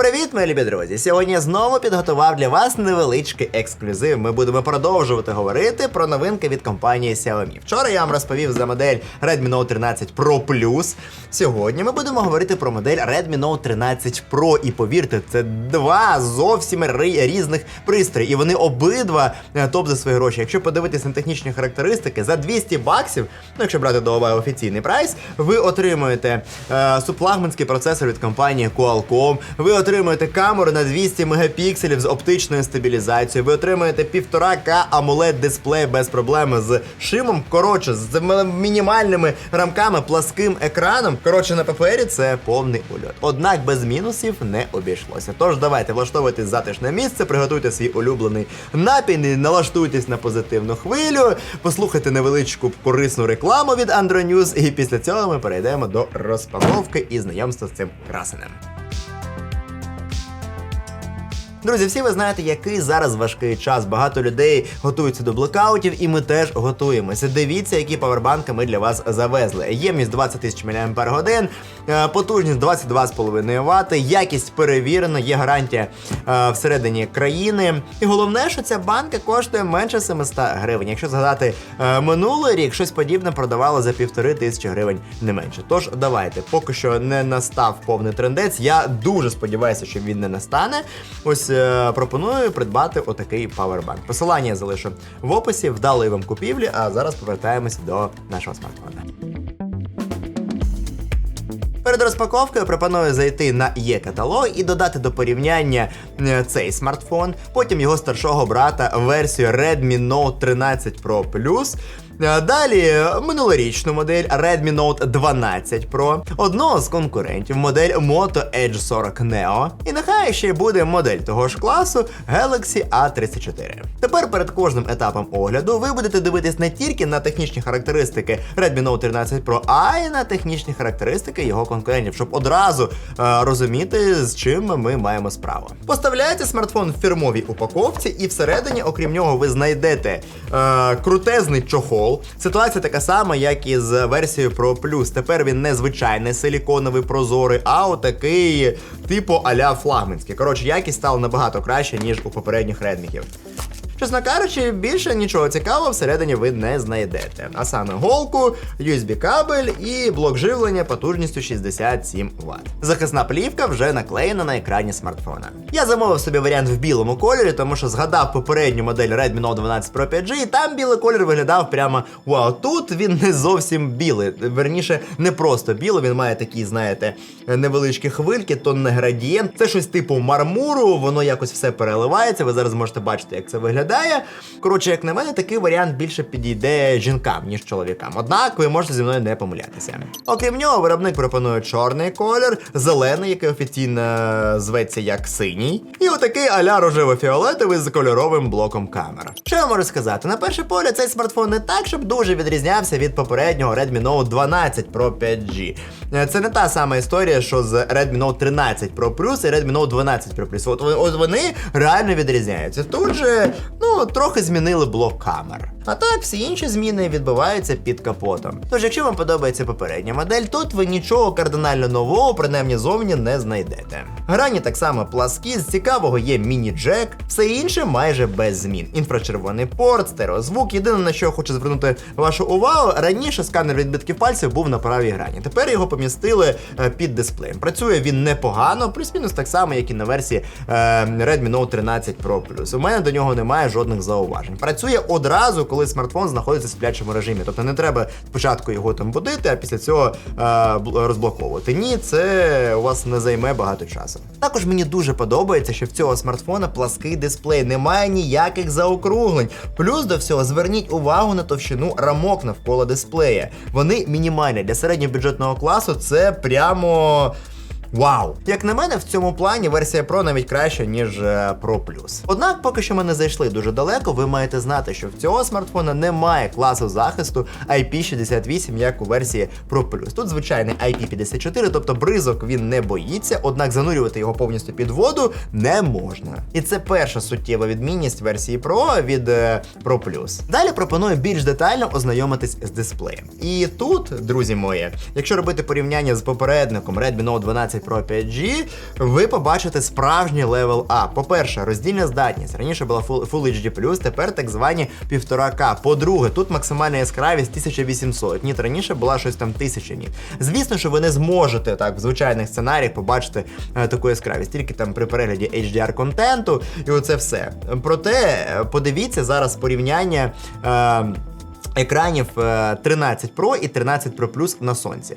siempre Привіт, мої любі друзі! Сьогодні я знову підготував для вас невеличкий ексклюзив. Ми будемо продовжувати говорити про новинки від компанії Xiaomi. Вчора я вам розповів за модель Redmi Note 13 Pro Plus. Сьогодні ми будемо говорити про модель Redmi Note 13 Pro. І повірте, це два зовсім різних пристрої. І вони обидва е, топ за свої гроші. Якщо подивитись на технічні характеристики, за 200 баксів, ну якщо брати до уваги офіційний прайс, ви отримуєте е, субфлагманський процесор від компанії Qualcomm, ви отримуєте камеру на 200 мегапікселів з оптичною стабілізацією, ви отримуєте 1,5К AMOLED дисплей без проблем з шимом. Коротше, з мінімальними рамками, пласким екраном. Коротше, на папері це повний ульот. Однак без мінусів не обійшлося. Тож давайте влаштовуйтесь затишне місце, приготуйте свій улюблений напій, налаштуйтесь на позитивну хвилю, послухайте невеличку корисну рекламу від Andronews, і після цього ми перейдемо до розпаковки і знайомства з цим красенем. Друзі, всі ви знаєте, який зараз важкий час. Багато людей готуються до блекаутів, і ми теж готуємося. Дивіться, які павербанки ми для вас завезли. Ємність 20 тисяч мАч, е, потужність 22,5 Вт, якість перевірена, є гарантія е, всередині країни. І головне, що ця банка коштує менше 700 гривень. Якщо згадати е, минулий рік, щось подібне продавало за півтори тисячі гривень не менше. Тож давайте, поки що не настав повний трендець. Я дуже сподіваюся, що він не настане. Ось е, пропоную придбати отакий павербанк. Посилання залишу в описі. Вдалої вам купівлі. А зараз повертаємося до нашого смартфона. Перед розпаковкою пропоную зайти на є-каталог і додати до порівняння е, цей смартфон, потім його старшого брата версію Redmi Note 13 Pro Plus. Далі минулорічну модель Redmi Note 12 Pro, одного з конкурентів модель Moto Edge 40 Neo. І нехай ще буде модель того ж класу Galaxy A34. Тепер перед кожним етапом огляду ви будете дивитись не тільки на технічні характеристики Redmi Note 13 Pro, а й на технічні характеристики його конкурентів, щоб одразу е, розуміти, з чим ми маємо справу. Поставляється смартфон в фірмовій упаковці, і всередині, окрім нього, ви знайдете е, крутезний чохол. Ситуація така сама, як і з версією Pro Plus. Тепер він не звичайний силіконовий прозорий, а отакий типу аля флагманський. Коротше, якість стала набагато краще, ніж у попередніх редміків. Чесно кажучи, більше нічого цікавого всередині ви не знайдете. А саме голку, USB-кабель і блок живлення потужністю 67 Вт. Захисна плівка вже наклеєна на екрані смартфона. Я замовив собі варіант в білому кольорі, тому що згадав попередню модель Redmi Note 12 Pro 5G, і там білий колір виглядав прямо вау. Тут він не зовсім білий. Верніше, не просто білий, він має такі, знаєте, невеличкі хвильки, то не градієнт. Це щось типу мармуру, воно якось все переливається. Ви зараз можете бачити, як це виглядає. Коротше, як на мене, такий варіант більше підійде жінкам, ніж чоловікам. Однак ви можете зі мною не помилятися. Окрім нього, виробник пропонує чорний колір, зелений, який офіційно зветься як синій, і отакий аля рожево-фіолетовий з кольоровим блоком камер. Що я можу сказати? На перше погляд, цей смартфон не так, щоб дуже відрізнявся від попереднього Redmi Note 12 Pro 5G. Е, Це не та сама історія, що з Redmi Note 13 Pro Plus і Redmi Note 12 Pro Plus. От, от вони реально відрізняються. Тут же, трохи змінили блок камер. А так, всі інші зміни відбуваються під капотом. Тож, якщо вам подобається попередня модель, тут ви нічого кардинально нового, принаймні зовні, не знайдете. Грані так само пласкі, з цікавого є міні-джек, все інше майже без змін. Інфрачервоний порт, стереозвук. Єдине на що я хочу звернути вашу увагу, раніше сканер відбитків пальців був на правій грані. Тепер його помістили е, під дисплеєм. Працює він непогано, плюс-мінус так само, як і на версії е, Redmi Note 13 Pro. У мене до нього немає жодних зауважень. Працює одразу, коли смартфон знаходиться в сплячому режимі. Тобто не треба спочатку його там будити, а після цього е, розблоковувати. Ні, це у вас не займе багато часу. Також мені дуже подобається, що в цього смартфона плаский дисплей, немає ніяких заокруглень. Плюс до всього зверніть увагу на товщину рамок навколо дисплея. Вони мінімальні для середньобюджетного класу. Це прямо. Вау! Як на мене, в цьому плані версія Pro навіть краща, ніж е, Pro Plus. Однак, поки що ми не зайшли дуже далеко, ви маєте знати, що в цього смартфона немає класу захисту IP68, як у версії Pro Plus. Тут звичайний IP54, тобто бризок він не боїться, однак занурювати його повністю під воду не можна. І це перша суттєва відмінність версії Pro від е, Pro Plus. Далі пропоную більш детально ознайомитись з дисплеєм. І тут, друзі мої, якщо робити порівняння з попередником Redmi Note 12 13 Pro 5G, ви побачите справжній левел А. По-перше, роздільна здатність. Раніше була Full, HD+, тепер так звані 1,5К. По-друге, тут максимальна яскравість 1800 ніт. Раніше була щось там 1000 ніт. Звісно, що ви не зможете так в звичайних сценаріях побачити е, таку яскравість, тільки там при перегляді HDR контенту і оце все. Проте е, подивіться зараз порівняння. Е, Екранів е, 13 Pro і 13 Pro Plus на сонці.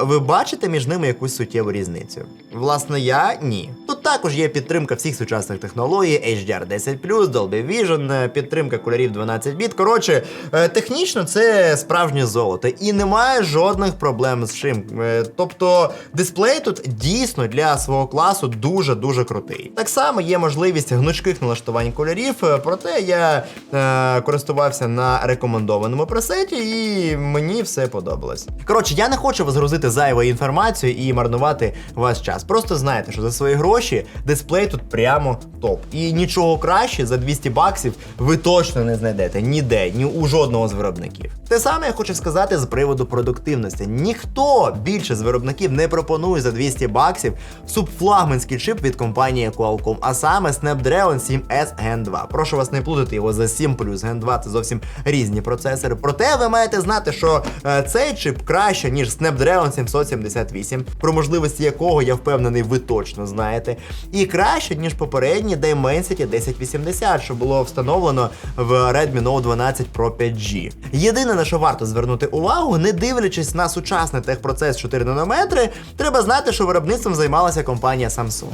Ви бачите між ними якусь суттєву різницю? Власне, я ні. Тут також є підтримка всіх сучасних технологій, HDR 10 Dolby Vision, е, підтримка кольорів 12 біт. Коротше, е, технічно це справжнє золото, і немає жодних проблем з чим. Е, Тобто дисплей тут дійсно для свого класу дуже дуже крутий. Так само є можливість гнучких налаштувань кольорів, проте я е, користувався на рекомендованому пресеті, і мені все подобалось. Коротше, я не хочу вас грузити зайвою інформацією і марнувати ваш час. Просто знайте, що за свої гроші дисплей тут прямо топ. І нічого краще за 200 баксів ви точно не знайдете ніде, ні у жодного з виробників. Те саме я хочу сказати з приводу продуктивності. Ніхто більше з виробників не пропонує за 200 баксів субфлагманський чип від компанії Qualcomm, а саме Snapdragon 7S Gen 2. Прошу вас не плутати його за 7 плюс Gen 2 це зовсім різні процесори. Проте ви маєте знати, що е, цей чип краще, ніж Snapdragon 778, про можливості якого я впевнений, ви точно знаєте. І краще, ніж попередній Dimensity 1080, що було встановлено в Redmi Note 12 Pro 5G. Єдине, на що варто звернути увагу, не дивлячись на сучасний техпроцес 4 нанометри, треба знати, що виробництвом займалася компанія Samsung.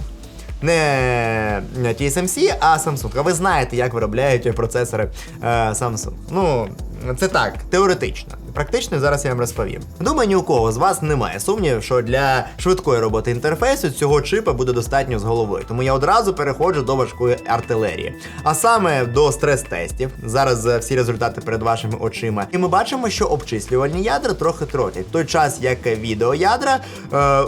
Не TSMC, а Samsung. А ви знаєте, як виробляють процесори е, Samsung. Ну, це так, теоретично. Практично зараз я вам розповім. Думаю, ні у кого з вас немає сумнівів, що для швидкої роботи інтерфейсу цього чипа буде достатньо з головою. Тому я одразу переходжу до важкої артилерії. А саме до стрес-тестів. Зараз е, всі результати перед вашими очима. І ми бачимо, що обчислювальні ядра трохи тротлять. В той час, як відеоядра е,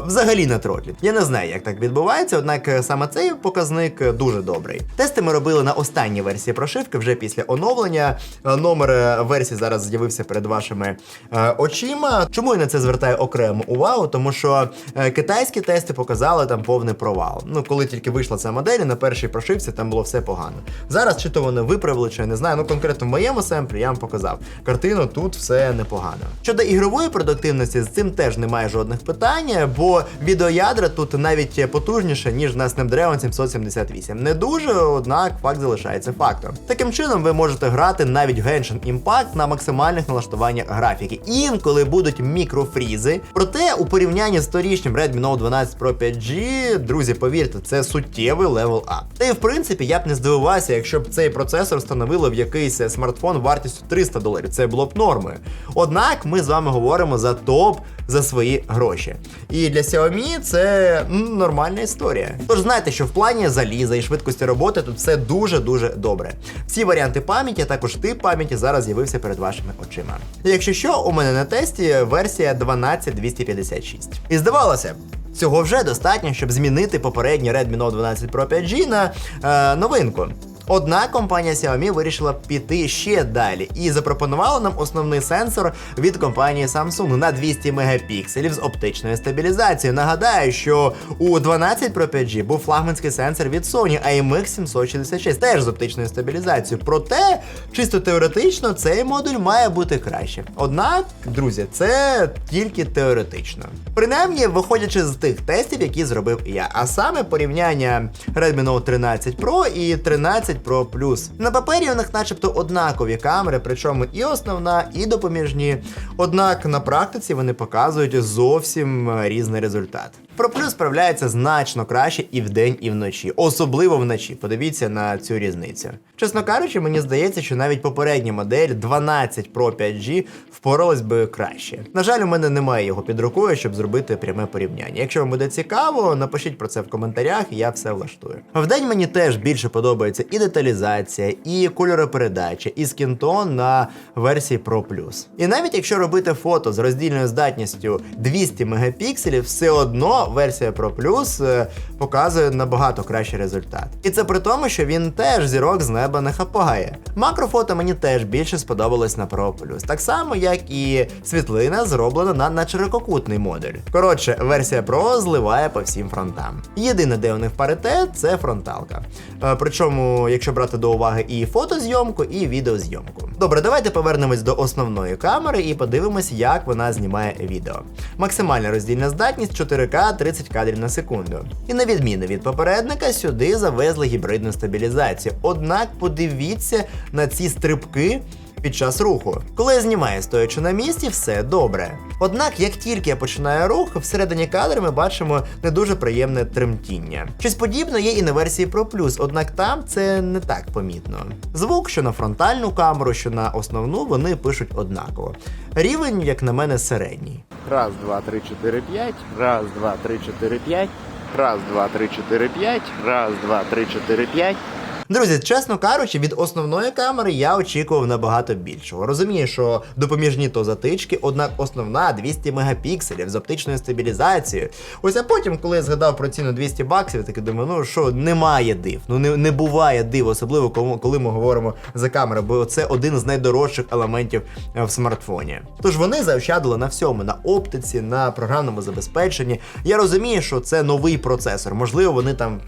взагалі не тротлять. Я не знаю, як так відбувається, однак е, саме цей показник е, дуже добрий. Тести ми робили на останній версії прошивки вже після оновлення. Номер версії зараз з'явився перед вашими е, очима. Чому я на це звертаю окрему увагу? Тому що е, китайські тести показали там повний провал. Ну, коли тільки вийшла ця модель, на першій прошивці там було все погано. Зараз чи то вони виправили, чи я не знаю. Ну конкретно в моєму семплі я вам показав. Картину тут все непогано. Щодо ігрової продуктивності, з цим теж немає жодних питань, бо відеоядра тут навіть потужніше, ніж на Snapdragon 778. Не дуже, однак факт залишається фактом. Таким чином, ви можете грати навіть Genshin Impact на максимальних налаштуваннях графіки. Інколи будуть мікрофрізи. Проте у порівнянні з торічнім Redmi Note 12 Pro 5G, друзі, повірте, це суттєвий левел ап. Та і в принципі я б не здивувався, якщо б цей процесор встановили в якийсь смартфон вартістю 300 доларів. Це було б нормою. Однак ми з вами говоримо за топ за свої гроші. І для Xiaomi це нормальна історія. Тож знайте, що в плані заліза і швидкості роботи тут все дуже-дуже добре. Всі варіанти пам'яті, а також тип пам'яті зараз з'явився перед вашими очима. Якщо що, у мене на тесті версія 12256. І здавалося. Цього вже достатньо, щоб змінити попередній Redmi Note 12 Pro 5G на е, новинку. Однак компанія Xiaomi вирішила піти ще далі і запропонувала нам основний сенсор від компанії Samsung на 200 мегапікселів з оптичною стабілізацією. Нагадаю, що у 12 Pro 5G був флагманський сенсор від Sony IMX 766, теж з оптичною стабілізацією. Проте, чисто теоретично, цей модуль має бути краще. Однак, друзі, це тільки теоретично. Принаймні, виходячи з тих тестів, які зробив я, а саме порівняння Redmi Note 13 Pro і 13 Pro Plus. На папері у них начебто однакові камери, причому і основна, і допоміжні. Однак на практиці вони показують зовсім е, різний результат. Pro Plus справляється значно краще і вдень, і вночі, особливо вночі. Подивіться на цю різницю. Чесно кажучи, мені здається, що навіть попередня модель 12 Pro 5G впоралась би краще. На жаль, у мене немає його під рукою, щоб зробити пряме порівняння. Якщо вам буде цікаво, напишіть про це в коментарях, я все влаштую. Вдень мені теж більше подобається і деталізація, і кольоропередача, і скінтон на версії Pro Plus. І навіть якщо робити фото з роздільною здатністю 200 мегапікселів, все одно версія Pro Plus е, показує набагато кращий результат. І це при тому, що він теж зірок з неба не хапає. Макрофото мені теж більше сподобалось на Pro Plus, так само як і світлина зроблена на, на ширококутний модуль. Коротше, версія Pro зливає по всім фронтам. Єдине, де у них паритет, це фронталка. Е, Причому, якщо брати до уваги і фотозйомку, і відеозйомку. Добре, давайте повернемось до основної камери і подивимось, як вона знімає відео. Максимальна роздільна здатність 4К 30 кадрів на секунду. І на відміну від попередника, сюди завезли гібридну стабілізацію. Однак подивіться на ці стрибки під час руху. Коли я знімаю стоячи на місці, все добре. Однак, як тільки я починаю рух, всередині кадру ми бачимо не дуже приємне тремтіння. Щось подібне є і на версії Pro Plus, однак там це не так помітно. Звук, що на фронтальну камеру, що на основну, вони пишуть однаково. Рівень, як на мене, середній. Раз, два, три, чотири, п'ять. Раз, два, три, чотири, п'ять. Раз, два, три, чотири, п'ять. Раз, два, три, чотири, п'ять. Друзі, чесно кажучи, від основної камери я очікував набагато більшого. Розумію, що допоміжні то затички, однак основна 200 мегапікселів з оптичною стабілізацією. Ось а потім, коли я згадав про ціну 200 баксів, таки думаю, ну що немає див. Ну не, не буває див, особливо коли, ми говоримо за камеру, бо це один з найдорожчих елементів е, в смартфоні. Тож вони заощадили на всьому, на оптиці, на програмному забезпеченні. Я розумію, що це новий процесор. Можливо, вони там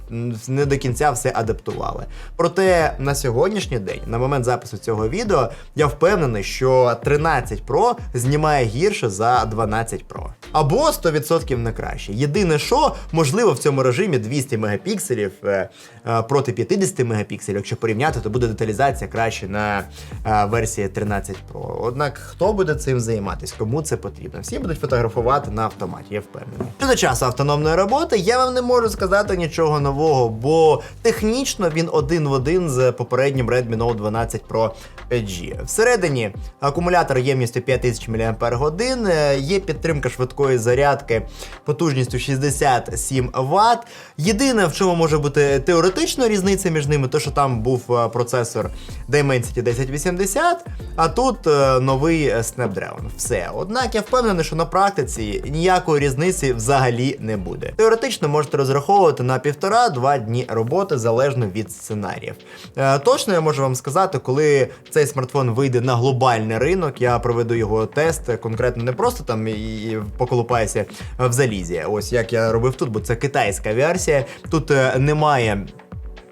не до кінця все адаптували. Проте на сьогоднішній день, на момент запису цього відео, я впевнений, що 13 Pro знімає гірше за 12 Pro. Або 100% не краще. Єдине, що можливо в цьому режимі 200 мегапікселів е, е, проти 50 мегапікселів. Якщо порівняти, то буде деталізація краще на е, версії 13 Pro. Однак хто буде цим займатися? Кому це потрібно? Всі будуть фотографувати на автоматі, я впевнений. Щодо часу автономної роботи, я вам не можу сказати нічого нового, бо технічно він один в один з попереднім Redmi Note 12 Pro 5G. Всередині акумулятор ємністю 5000 мАч, е, є підтримка швидкої зарядки потужністю 67 Вт. Єдине, в чому може бути теоретично різниця між ними, то що там був е, процесор Dimensity 1080, а тут е, новий Snapdragon. Все. Однак я впевнений, що на практиці ніякої різниці взагалі не буде. Теоретично можете розраховувати на півтора-два дні роботи залежно від сценаріїв. Е, точно я можу вам сказати, коли цей смартфон вийде на глобальний ринок, я проведу його тест конкретно не просто там і, поколупаюся в залізі. Ось як я робив тут, бо це китайська версія. Тут е, немає.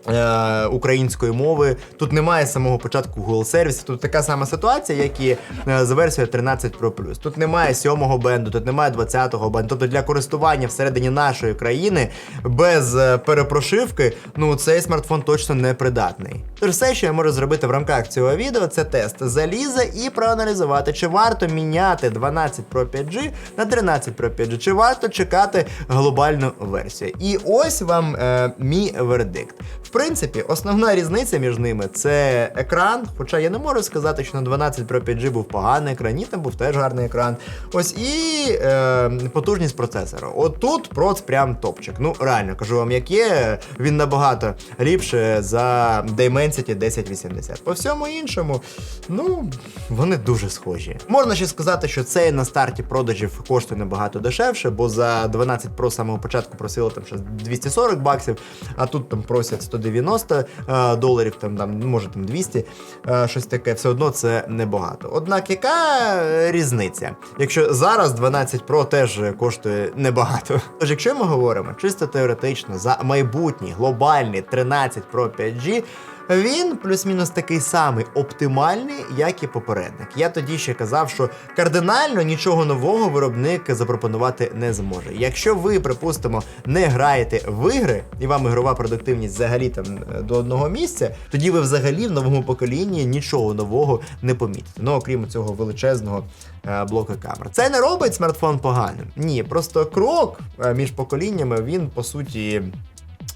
Е, Української мови тут немає самого початку Google сервісу. Тут така сама ситуація, як і е, версією 13 Pro. Тут немає 7-го бенду, тут немає 20-го бенду. Тобто для користування всередині нашої країни без е, перепрошивки, ну цей смартфон точно не придатний. Тож все, що я можу зробити в рамках цього відео, це тест заліза і проаналізувати, чи варто міняти 12 Pro 5G на 13 Pro 5G, чи варто чекати глобальну версію. І ось вам е, мій вердикт. Принципі, основна різниця між ними це екран. Хоча я не можу сказати, що на 12 Pro 5G був поганий екран, ні, там був теж гарний екран. Ось і е, потужність процесора. От тут проц прям топчик. Ну, реально кажу вам, як є, він набагато ліпше за Dimensity 1080. По всьому іншому, ну, вони дуже схожі. Можна ще сказати, що цей на старті продажів коштує набагато дешевше, бо за 12 Pro самого початку просили там ще 240 баксів, а тут там просять 190 е, доларів, там, там може там 200, е, щось таке, все одно це небагато. Однак яка е, різниця? Якщо зараз 12 Pro теж коштує небагато. Тож, якщо ми говоримо чисто теоретично за майбутній глобальний 13 Pro 5G, він плюс-мінус такий самий оптимальний, як і попередник. Я тоді ще казав, що кардинально нічого нового виробник запропонувати не зможе. Якщо ви, припустимо, не граєте в ігри, і вам ігрова продуктивність взагалі там е, до одного місця, тоді ви взагалі в новому поколінні нічого нового не помітите. Ну окрім цього величезного е, блоку камер. Це не робить смартфон поганим. Ні, просто крок е, між поколіннями він по суті.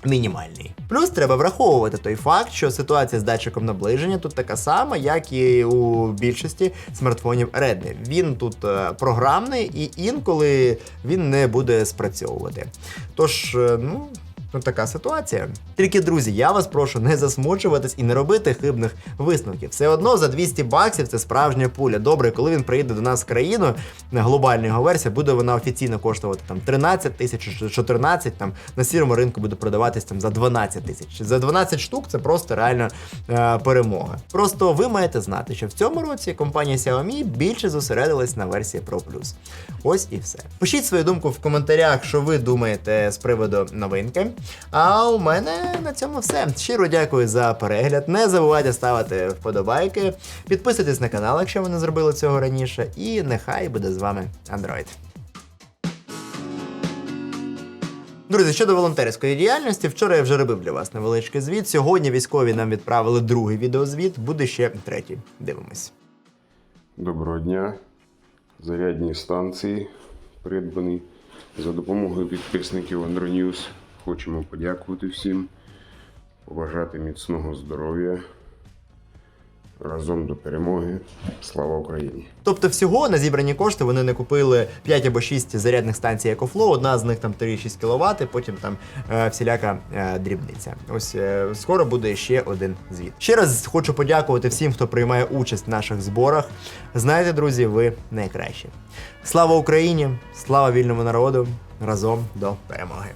Мінімальний. Плюс треба враховувати той факт, що ситуація з датчиком наближення тут така сама, як і у більшості смартфонів Redmi. Він тут е, програмний і інколи він не буде спрацьовувати. Тож, е, ну. Ну така ситуація. Тільки друзі, я вас прошу не засмучуватись і не робити хибних висновків. Все одно за 200 баксів це справжня пуля. Добре, коли він приїде до нас в країну, на глобальна його версія, буде вона офіційно коштувати там 13 тисяч, 14, там на сірому ринку буде продаватись там за 12 тисяч. За 12 штук це просто реально е, перемога. Просто ви маєте знати, що в цьому році компанія Xiaomi більше зосередилась на версії Pro Plus. Ось і все. Пишіть свою думку в коментарях, що ви думаєте з приводу новинки. А у мене на цьому все. Щиро дякую за перегляд. Не забувайте ставити вподобайки, підписуйтесь на канал, якщо ви не зробили цього раніше. І нехай буде з вами Android. Друзі, щодо волонтерської діяльності, вчора я вже робив для вас невеличкий звіт. Сьогодні військові нам відправили другий відеозвіт, буде ще третій. Дивимось. Доброго дня. Зарядні станції придбані за допомогою підписників Andronews. Хочемо подякувати всім, побажати міцного здоров'я. Разом до перемоги. Слава Україні! Тобто, всього на зібрані кошти вони не купили 5 або 6 зарядних станцій EcoFlow, одна з них там 3,6 кВт, потім там е, всіляка е, дрібниця. Ось е, скоро буде ще один звіт. Ще раз хочу подякувати всім, хто приймає участь в наших зборах. Знаєте, друзі, ви найкращі. Слава Україні! Слава вільному народу! Разом до перемоги!